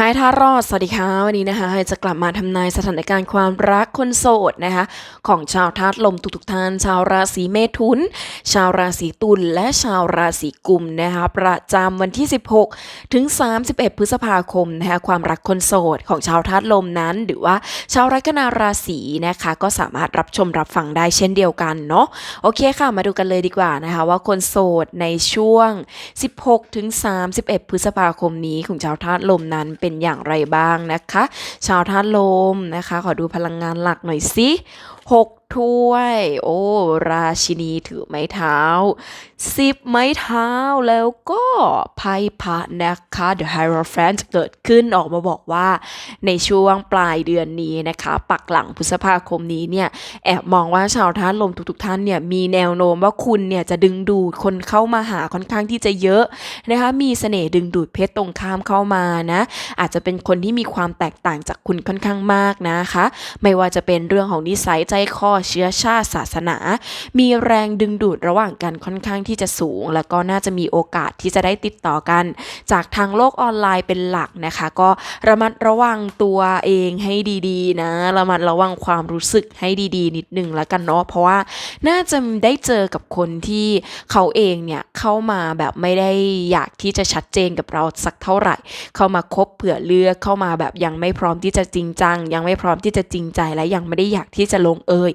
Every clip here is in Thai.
หายท่ารอด สวัสดีค่ะวันนี้นะคะจะกลับมาทำนายสถานการณ์ความรักคนโสดนะคะ ของชาวธาตุลมทุกๆท่าน ชาวราศีเมถุน ชาวราศีตุลและชาวราศีกุมนะคะประจำวันที่ 16 ถึง 31 พฤษภาคมนะคะความรักคนโสดของชาวธาตุลมนั้น หรือว่าชาวลัคนาราศีนะคะก็สามารถรับชมรับฟังได้เช่นเดียวกันเนาะโอเคค่ะมาดูกันเลยดีกว่านะคะว่าคนโสดในช่วง 16 ถึง 31 พฤษภาคมนี้ของชาวธาตุลมนั้นเป็น็นอย่างไรบ้างนะคะ ชาวธาตุลมนะคะ ขอดูพลังงานหลักหน่อยสิ6 ถ้วย โอ้ ราชินีถือไม้เท้าสิบไม้เท้าแล้วก็ไพ่พระนะคะ The Hierophant เกิดขึ้นออกมาบอกว่าในช่วงปลายเดือนนี้นะคะ ปักหลังพฤษภาคมนี้เนี่ยแอบมองว่าชาวธาตุลมทุกๆท่านเนี่ยมีแนวโน้มว่าคุณเนี่ยจะดึงดูดคนเข้ามาหาค่อนข้างที่จะเยอะนะคะมีเสน่ห์ดึงดูดเพศตรงข้ามเข้ามานะอาจจะเป็นคนที่มีความแตกต่างจากคุณค่อนข้างมากนะคะ ไม่ว่าจะเป็นเรื่องของนิสัยใจคอเชื้อชาติศาสนา มีแรงดึงดูดระหว่างกันค่อนข้างที่จะสูง แล้วก็น่าจะมีโอกาสที่จะได้ติดต่อกัน จากทางโลกออนไลน์เป็นหลักนะคะ ก็ระมัดระวังตัวเองให้ดีๆ นะระมัดระวังความรู้สึกให้ดีๆ นิดนึงแล้วกันเนาะเพราะว่าน่าจะได้เจอกับคนที่เขาเองเนี่ยเข้ามาแบบไม่ได้อยากที่จะชัดเจนกับเราสักเท่าไหร่ เข้ามาคบเผื่อเลือกเข้ามาแบบยังไม่พร้อมที่จะจริงจัง ยังไม่พร้อมที่จะจริงใจและยังไม่ได้อยากที่จะลงเอย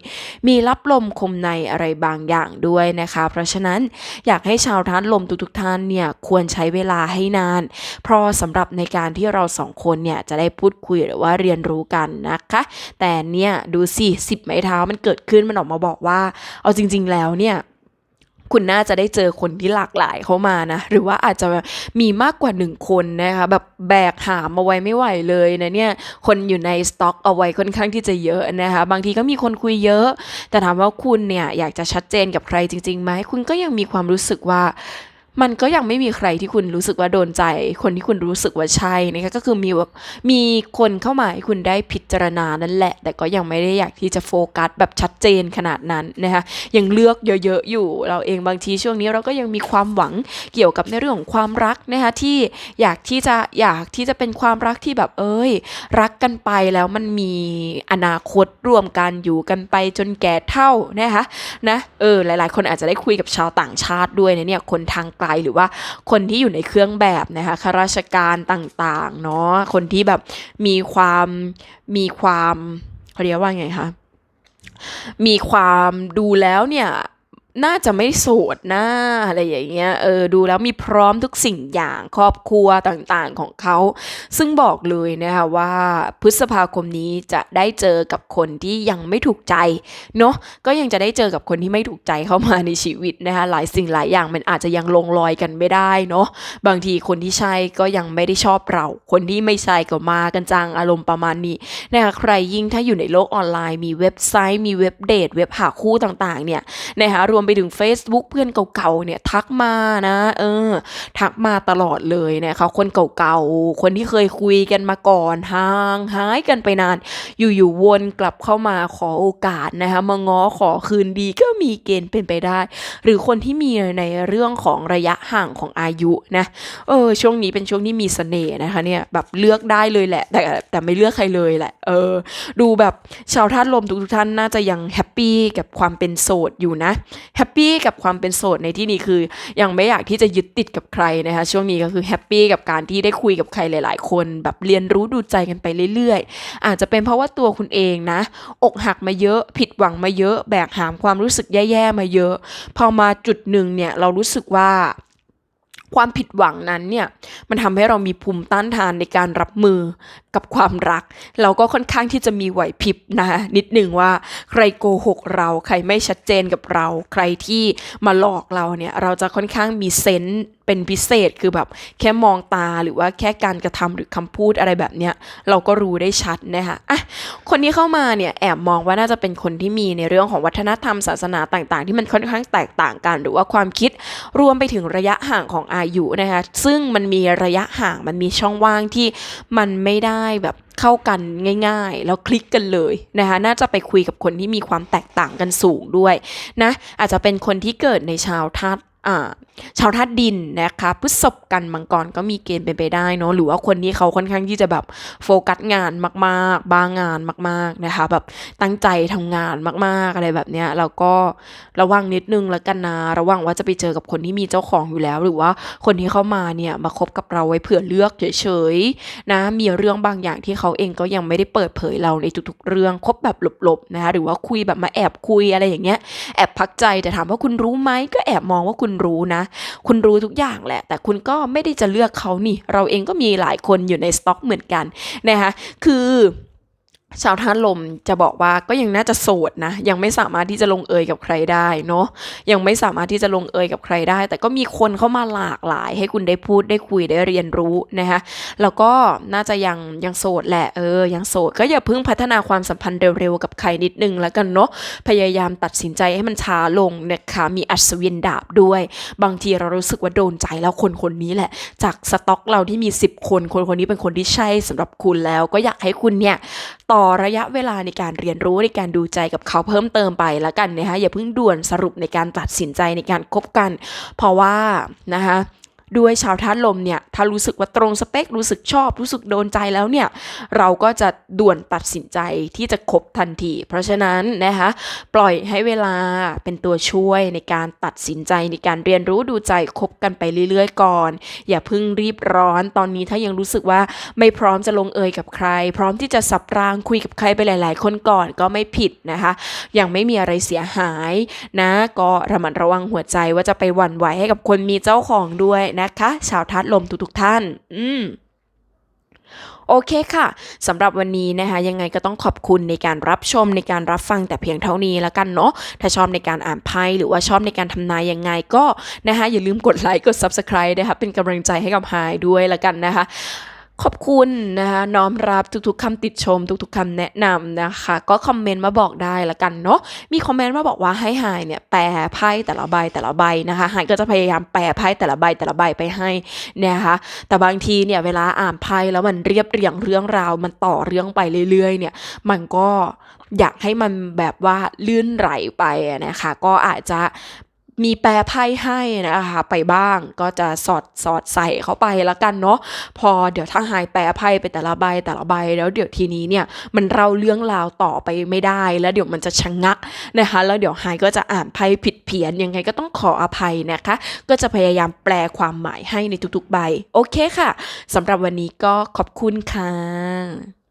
มีรับลมคมในอะไรบางอย่างด้วยนะคะ เพราะฉะนั้นอยากให้ชาวท่านลมทุกๆท่านเนี่ยควรใช้เวลาให้นาน เพราะสำหรับในการที่เราสองคนเนี่ยจะได้พูดคุยหรือว่าเรียนรู้กันนะคะ แต่เนี่ยดูสิสิบไม้เท้ามันเกิดขึ้นมันออกมาบอกว่า เอาจริง ๆ แล้วเนี่ย คุณน่าจะได้เจอคนที่หลากหลายเข้ามานะ หรือว่าอาจจะมีมากกว่าหนึ่งคนนะคะแบบแบกหามเอาไว้ไม่ไหวเลยนะเนี่ยคนอยู่ในสต็อกเอาไว้ค่อนข้างที่จะเยอะนะคะบางทีก็มีคนคุยเยอะ แต่ถามว่าคุณเนี่ยอยากจะชัดเจนกับใครจริงๆไหมคุณก็ยังมีความรู้สึกว่า มันก็ยังไม่มีใครที่คุณรู้สึกว่าโดนใจ คนที่คุณรู้สึกว่าใช่นะคะก็คือมีมีคนเข้ามาให้คุณได้พิจารณานั่นแหละ แต่ก็ยังไม่ได้อยากที่จะโฟกัสแบบชัดเจนขนาดนั้นนะคะยังเลือกเยอะๆอยู่ เราเองบางทีช่วงนี้เราก็ยังมีความหวังเกี่ยวกับในเรื่องของความรักนะคะที่อยากที่จะอยากที่จะเป็นความรักที่แบบเอ้ย รักกันไปแล้วมันมีอนาคตร่วมกันอยู่กันไปจนแก่เท่านะคะนะเออหลายๆ คนอาจจะได้คุยกับชาวต่างชาติด้วยนะเนี่ยคนทางไกลหรือว่าคนที่อยู่ในเครื่องแบบนะคะข้าราชการต่างๆเนาะคนที่แบบมีความมีความเขาเรียกว่าไงคะมีความดูแล้วเนี่ย น่าจะไม่โสดนะอะไรอย่างเงี้ยเออดูแล้วมีพร้อมทุกสิ่งอย่างครอบครัวต่างๆของเขา ซึ่งบอกเลยนะคะว่าพฤษภาคมนี้จะได้เจอกับคนที่ยังไม่ถูกใจเนาะก็ยังจะได้เจอกับคนที่ไม่ถูกใจเข้ามาในชีวิตนะคะหลายสิ่งหลายอย่างมันอาจจะยังลงรอยกันไม่ได้เนาะบางทีคนที่ใช่ก็ยังไม่ได้ชอบเรา คนที่ไม่ใช่ก็มากันจังอารมณ์ประมาณนี้นะคะใครยิ่งถ้าอยู่ในโลกออนไลน์มีเว็บไซต์ มีเว็บเดทเว็บหาคู่ต่างๆเนี่ยนะคะรวมไปถึง Facebook เพื่อนเก่าๆเนี่ยทักมานะ เออ ทักมาตลอดเลยนะคะคนเก่าๆ คนที่เคยคุยกันมาก่อนห่างหายกันไปนาน อยู่ๆวนกลับเข้ามาขอโอกาสนะคะมาง้อขอคืนดีก็มีเกณฑ์เป็นไปได้ หรือคนที่มีในเรื่องของระยะห่างของอายุนะเออช่วงนี้เป็นช่วงที่มีเสน่ห์นะคะเนี่ยแบบเลือกได้เลยแหละ แต่แต่ไม่เลือกใครเลยแหละ เออ ดูแบบชาวท่านลมทุกท่านน่าจะยังแฮปปี้กับความเป็นโสดอยู่นะแฮปปี้กับความเป็นโสดในที่นี้คือ ยังไม่อยากที่จะยึดติดกับใครนะคะช่วงนี้ก็คือแฮปปี้กับการที่ได้คุยกับใครหลาย ๆ คนแบบเรียนรู้ดูใจกันไปเรื่อย ๆ อาจจะเป็นเพราะว่าตัวคุณเองนะ อกหักมาเยอะผิดหวังมาเยอะ แบกหามความรู้สึกแย่ๆมาเยอะ พอมาจุดหนึ่งเนี่ยเรารู้สึกว่า ความผิดหวังนั้นเนี่ยมันทำให้เรามีภูมิต้านทานในการรับมือกับความรัก เราก็ค่อนข้างที่จะมีไหวพริบนะคะนิดหนึ่งว่าใครโกหกเรา ใครไม่ชัดเจนกับเรา ใครที่มาหลอกเราเนี่ยเราจะค่อนข้างมีเซนส์เป็นพิเศษคือแบบแค่มองตาหรือว่าแค่การกระทำหรือคำพูดอะไรแบบเนี้ยเราก็รู้ได้ชัดนะคะอะคนที่เข้ามาเนี่ยแอบมองว่าน่าจะเป็นคนที่มีในเรื่องของวัฒนธรรมศาสนาต่างๆ ที่มันค่อนข้างแตกต่างกัน หรือว่าความคิดรวมไปถึงระยะห่างของอายุนะคะซึ่งมันมีระยะห่างมันมีช่องว่างที่มันไม่ได้แบบเข้ากันง่ายๆ แล้วคลิกกันเลยนะคะน่าจะไปคุยกับคนที่มีความแตกต่างกันสูงด้วยนะอาจจะเป็นคนที่เกิดในชาวธาตุอ่าชาวธาตุดินนะคะพฤษภกันมังกรก็มีเกณฑ์เป็นไปได้เนาะหรือว่าคนที่เขาค่อนข้างที่จะแบบโฟกัสงานมากๆ บางงานมาก ๆนะคะ แบบตั้งใจทำงานมากๆอะไรแบบเนี้ยแล้วก็ระวังนิดนึงแล้วกันนะระวังว่าจะไปเจอกับคนที่มีเจ้าของอยู่แล้ว หรือว่าคนที่เข้ามาเนี่ยมาคบกับเราไว้เผื่อเลือกเฉยๆนะมีเรื่องบางอย่างที่เขาเองก็ยังไม่ได้เปิดเผยเราในทุกๆ เรื่องคบแบบหลบๆนะคะหรือว่าคุยแบบมาแอบคุยอะไรอย่างเงี้ยแอบพักใจแต่ถามว่าคุณรู้ไหมก็แอบมองว่าคุณรู้นะคุณรู้ทุกอย่างแหละ แต่คุณก็ไม่ได้จะเลือกเขานี่ เราเองก็มีหลายคนอยู่ในสต็อกเหมือนกันนะคะคือ ชาวท่านลมจะบอกว่าก็ยังน่าจะโสดนะ ยังไม่สามารถที่จะลงเอยกับใครได้เนาะยังไม่สามารถที่จะลงเอยกับใครได้ แต่ก็มีคนเข้ามาหลากหลาย ให้คุณได้พูดได้คุยได้เรียนรู้นะคะแล้วก็น่าจะยังยังโสดแหละเออยังโสดก็อย่าเพิ่งพัฒนาความสัมพันธ์เร็วๆกับใครนิดนึงแล้วกันเนาะพยายามตัดสินใจให้มันช้าลงนะคะมีอัศวินดาบด้วย บางทีเรารู้สึกว่าโดนใจแล้วคนคนนี้แหละ จากสต็อกเราที่มี 10 คน คนคนนี้เป็นคนที่ใช่สำหรับคุณแล้ว ก็อยากให้คุณเนี่ยต่อระยะเวลาในการเรียนรู้ในการดูใจกับเขาเพิ่มเติมไปแล้วกันนะคะอย่าเพิ่งด่วนสรุปในการตัดสินใจในการคบกัน เพราะว่านะคะ ด้วยชาวธาตุลมเนี่ยถ้ารู้สึกว่าตรงสเปค รู้สึกชอบ รู้สึกโดนใจแล้วเนี่ย เราก็จะด่วนตัดสินใจที่จะคบทันที เพราะฉะนั้นนะคะปล่อยให้เวลาเป็นตัวช่วยในการตัดสินใจในการเรียนรู้ดูใจคบกันไปเรื่อย ๆ ก่อน อย่าเพิ่งรีบร้อนตอนนี้ถ้ายังรู้สึกว่าไม่พร้อมจะลงเอยกับใคร พร้อมที่จะสับรางคุยกับใครไปหลาย ๆ คนก่อนก็ไม่ผิดนะคะยังไม่มีอะไรเสียหายนะก็ระมัดระวังหัวใจว่าจะไปหวั่นไหวให้กับคนมีเจ้าของด้วยนะคะ ชาวทัดลมทุกๆท่าน อืมโอเคค่ะสำหรับวันนี้นะคะ ยังไงก็ต้องขอบคุณในการรับชมในการรับฟังแต่เพียงเท่านี้แล้วกันเนาะถ้าชอบในการอ่านไพ่หรือว่าชอบในการทำนายยังไงก็นะคะอย่าลืมกดไลค์กด Subscribe นะคะเป็นกำลังใจให้กับไฮด้วยแล้วกันนะคะ ขอบคุณนะคะน้อมรับทุกๆคำติดชม ทุกๆคำแนะนำนะคะ ก็คอมเมนต์มาบอกได้ละกันเนาะมีคอมเมนต์มาบอกว่าให้หายเนี่ยแปลไพ่แต่ละใบแต่ละใบนะคะหายก็จะพยายามแปลไพ่แต่ละใบแต่ละใบไปให้นะคะแต่บางทีเนี่ยเวลาอ่านไพ่แล้วมันเรียบเรียงเรื่องราว มันต่อเรื่องไปเรื่อยๆ เนี่ย มันก็อยากให้มันแบบว่าลื่นไหลไปนะคะ ก็อาจจะ มีแปลไพ่ให้นะคะไปบ้างก็จะสอดสอดใส่เข้าไปแล้วกันเนาะพอเดี๋ยวถ้าหายแปลไพ่ไปแต่ละใบแต่ละใบแล้วเดี๋ยวทีนี้เนี่ยมันเราเรื่องราวต่อไปไม่ได้แล้วเดี๋ยวมันจะชะงงักนะคะแล้วเดี๋ยวหายก็จะอ่านไพ่ผิดเพี้ยนยังไงก็ต้องขออภัยนะคะ ก็จะพยายามแปลความหมายให้ในทุกๆใบ โอเคค่ะสำหรับวันนี้ก็ขอบคุณค่ะ